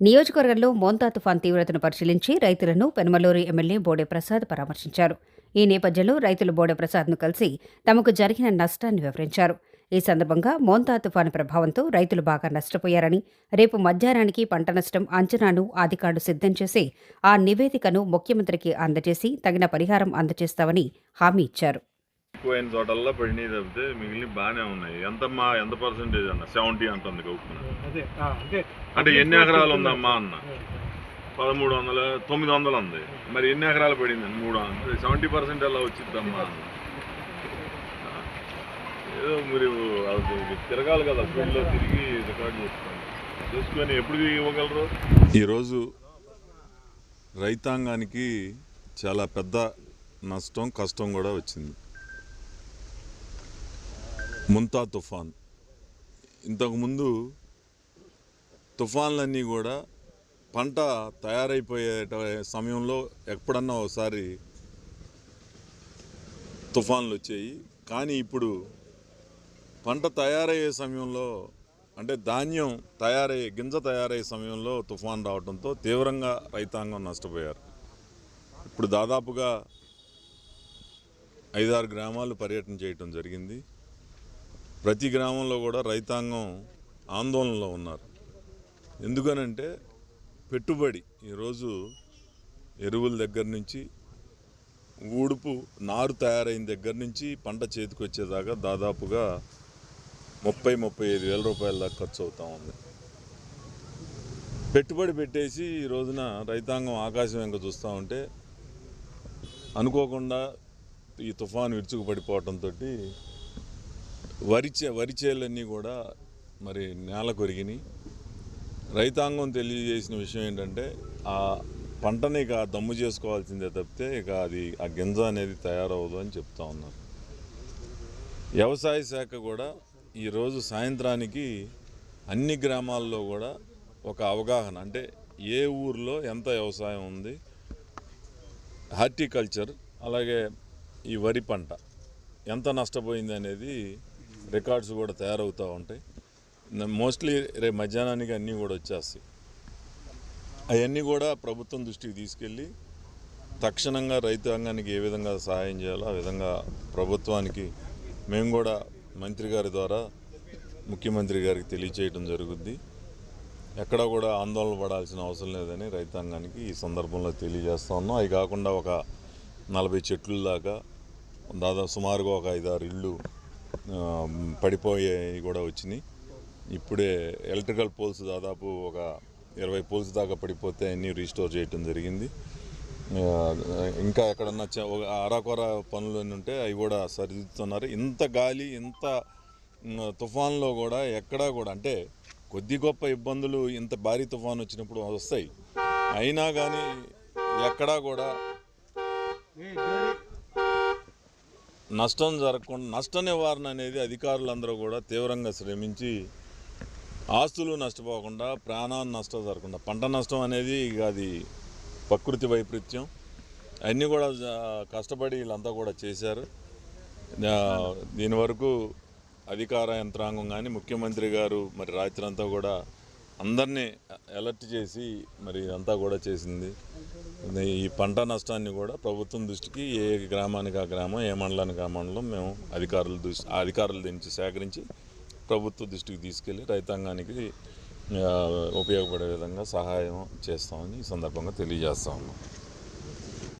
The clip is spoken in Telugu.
నియోజకవర్గంలో మోంతా తుఫాన్ తీవ్రతను పరిశీలించి రైతులను పెనమలూరు ఎమ్మెల్యే బోడే ప్రసాద్ పరామర్శించారు. ఈ నేపథ్యంలో రైతులు బోడే ప్రసాద్ను కలిసి తమకు జరిగిన నష్టాన్ని వివరించారు. ఈ సందర్భంగా మోంతా తుఫాను ప్రభావంతో రైతులు బాగా నష్టపోయారని రేపు మధ్యాహ్నానికి పంట నష్టం అంచనాను అధికారులు సిద్ధం చేసి ఆ నివేదికను ముఖ్యమంత్రికి అందజేసి తగిన పరిహారం అందజేస్తామని హామీ ఇచ్చారు. ఎక్కువైన చోటల్లో పడినాయి తప్పితే మిగిలిన బాగానే ఉన్నాయి. ఎంత మా ఎంత పర్సెంటేజ్ అన్న? సెవెంటీ అంటుంది కౌకున అదే ఆ, అంటే ఎన్ని ఎకరాలు ఉందమ్మా అన్న? పదమూడు వందలు తొమ్మిది వందలు ఉంది. మరి ఎన్ని ఎకరాలు పడింది మూడు వందలు? సెవెంటీ పర్సెంట్ ఎలా వచ్చిద్దమ్మా అన్న. ఏదో మీరు అది తిరగాలి కదా ఫీల్డ్లో తిరిగి రికార్డ్ చేసుకోండి. చేసుకొని ఎప్పుడు ఇవ్వగలరు? ఈరోజు రైతాంగానికి చాలా పెద్ద నష్టం కష్టం కూడా వచ్చింది. ముంతా తుఫాన్. ఇంతకుముందు తుఫాన్లన్నీ కూడా పంట తయారైపోయే సమయంలో ఎప్పుడన్నా ఒకసారి తుఫాన్లు వచ్చాయి కానీ ఇప్పుడు పంట తయారయ్యే సమయంలో అంటే ధాన్యం తయారయ్యే గింజ తయారయ్యే సమయంలో తుఫాన్ రావడంతో తీవ్రంగా రైతాంగం నష్టపోయారు. ఇప్పుడు దాదాపుగా ఐదారు గ్రామాలు పర్యటన చేయటం జరిగింది. ప్రతి గ్రామంలో కూడా రైతాంగం ఆందోళనలో ఉన్నారు. ఎందుకనంటే పెట్టుబడి ఈరోజు ఎరువుల దగ్గర నుంచి ఊడుపు నారు తయారైన దగ్గర నుంచి పంట చేతికి వచ్చేదాకా దాదాపుగా ముప్పై ముప్పై ఐదు వేల రూపాయల దాకా ఖర్చు అవుతూ ఉంది. పెట్టుబడి పెట్టేసి ఈ రోజున రైతాంగం ఆకాశం వెంక చూస్తూ ఉంటే అనుకోకుండా ఈ తుఫాను విరుచుకు పడిపోవటంతో వరి చే వరి చేలన్నీ కూడా మరి నేల కొరిగినాయి రైతాంగం తెలియజేసిన విషయం ఏంటంటే ఆ పంటని ఇక దమ్ము చేసుకోవాల్సిందే తప్పితే ఇక అది ఆ గింజ అనేది తయారవదు అని చెప్తా ఉన్నారు. వ్యవసాయ శాఖ కూడా ఈరోజు సాయంత్రానికి అన్ని గ్రామాల్లో కూడా ఒక అవగాహన అంటే ఏ ఊర్లో ఎంత వ్యవసాయం ఉంది హార్టికల్చర్ అలాగే ఈ వరి పంట ఎంత నష్టపోయింది అనేది రికార్డ్స్ కూడా తయారవుతూ ఉంటాయి. మోస్ట్లీ రేపు మధ్యాహ్నానికి అన్నీ కూడా వచ్చేస్తాయి. అవన్నీ కూడా ప్రభుత్వం దృష్టికి తీసుకెళ్ళి తక్షణంగా రైతాంగానికి ఏ విధంగా సహాయం చేయాలో ఆ విధంగా ప్రభుత్వానికి మేము కూడా మంత్రి గారి ద్వారా ముఖ్యమంత్రి గారికి తెలియచేయడం జరుగుద్ది. ఎక్కడా కూడా ఆందోళన పడాల్సిన అవసరం లేదని రైతాంగానికి ఈ సందర్భంలో తెలియజేస్తా ఉన్నాం. అవి కాకుండా ఒక నలభై చెట్ల దాకా దాదాపు సుమారుగా ఒక ఐదారు ఇళ్ళు పడిపోయాయి పడిపోయేవి కూడా వచ్చినాయి. ఇప్పుడే ఎలక్ట్రికల్ పోల్స్ దాదాపు ఒక ఇరవై పోల్స్ దాకా పడిపోతే అన్నీ రీస్టోర్ చేయటం జరిగింది. ఇంకా ఎక్కడన్నా చ- ఒక అరాకొర పనులు ఉంటే అవి కూడా సరిదిద్దుతున్నారు. ఇంత గాలి ఇంత తుఫాన్లో కూడా ఎక్కడా కూడా అంటే కొద్ది గొప్ప ఇబ్బందులు ఇంత భారీ తుఫాన్ వచ్చినప్పుడు వస్తాయి. అయినా కానీ ఎక్కడా కూడా నష్టం జరగకుండా నష్ట నివారణ అనేది అధికారులందరూ కూడా తీవ్రంగా శ్రమించి ఆస్తులు నష్టపోకుండా ప్రాణాన్ని నష్టం జరగకుండా పంట నష్టం అనేది ఇక అది ప్రకృతి వైపరీత్యం. అన్నీ కూడా కష్టపడి వీళ్ళంతా కూడా చేశారు. దీని వరకు అధికార యంత్రాంగం కానీ ముఖ్యమంత్రి గారు మరి రాత్రి అంతా కూడా అందరినీ అలర్ట్ చేసి మరి అంతా కూడా చేసింది. ఈ పంట నష్టాన్ని కూడా ప్రభుత్వం దృష్టికి ఏ గ్రామానికి ఆ గ్రామం ఏ మండలానికి ఆ మండలం మేము అధికారుల దృష్టి అధికారుల నుంచి సేకరించి ప్రభుత్వ దృష్టికి తీసుకెళ్ళి రైతాంగానికి ఉపయోగపడే విధంగా సహాయం చేస్తామని ఈ సందర్భంగా తెలియజేస్తా ఉన్నాం.